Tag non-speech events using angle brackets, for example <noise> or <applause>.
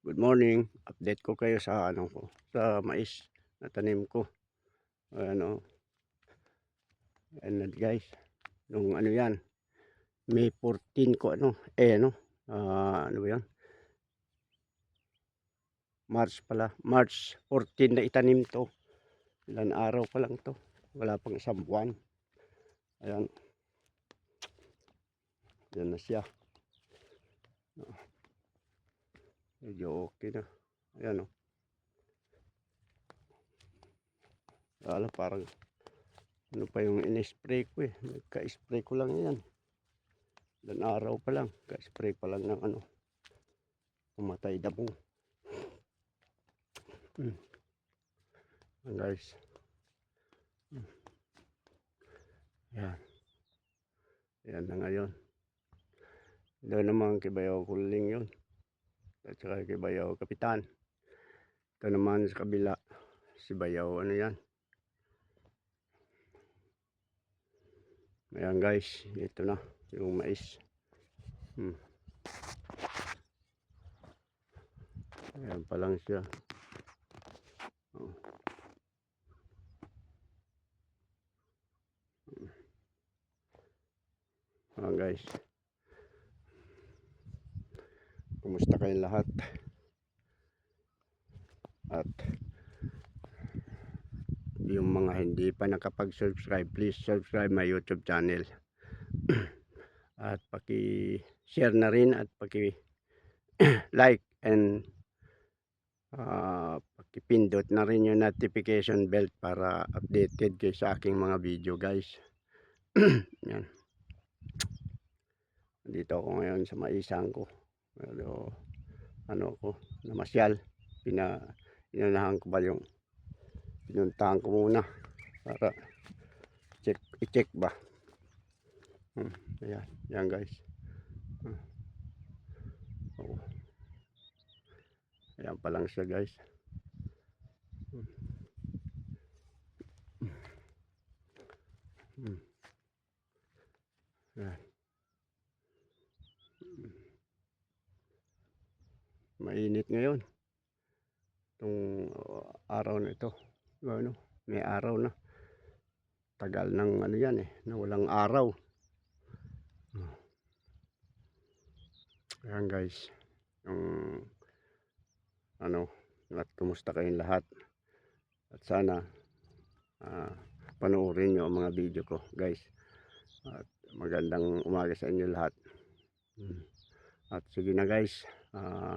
Good morning. Update ko kayo sa ano ko, sa mais na tanim ko. Ano. Ano guys. Nung ano 'yan. May 14 ko ano, eh ano, ah, ano 'yan? March pala, March 14 na itanim 'to. Ilan araw pa lang 'to. Wala pang isang buwan. Ayan. Yan na siya. Oh. Medyo okay na. Ayan oh. Wala parang ano pa yung in-spray ko eh. Nagka-spray ko lang yan. Ilan araw pa lang. Ka-spray pa lang ng ano. Pumatay. Hmm. Ayan guys. Hmm. Yan. Yan na ngayon. Doon naman kay Bayaw Kuling yun. At saka kay Bayaw Kapitan. Ito naman sa kabila. Si Bayaw ano yan. Ayan guys. Ito na. Yung mais. Hmm. Ayan pa lang siya. Oh. Ayan guys. Kumusta kayong lahat? At yung mga hindi pa nakapag-subscribe, please subscribe my YouTube channel. <clears throat> at paki-share na rin at paki-like <clears throat> and uh, paki-pindot na rin yung notification bell para updated kayo sa aking mga video guys. <clears throat> Yan. Dito ako ngayon sa maisang ko. Pero ano ko, namasyal. Pina, inunahan ko ba yung pinuntahan ko muna para check, i-check ba. Hmm, ayan, yan guys. Hmm. Oh. Ayan pa lang siya guys. Hmm. Hmm. Ayan. Mainit ngayon. Itong uh, araw na ito. Ano, may araw na. Tagal ng ano yan eh na walang araw. Ayan guys. Yung ano at kumusta kayong lahat? At sana uh, panoorin nyo ang mga video ko guys. At magandang umaga sa inyo lahat. At sige na guys. Uh,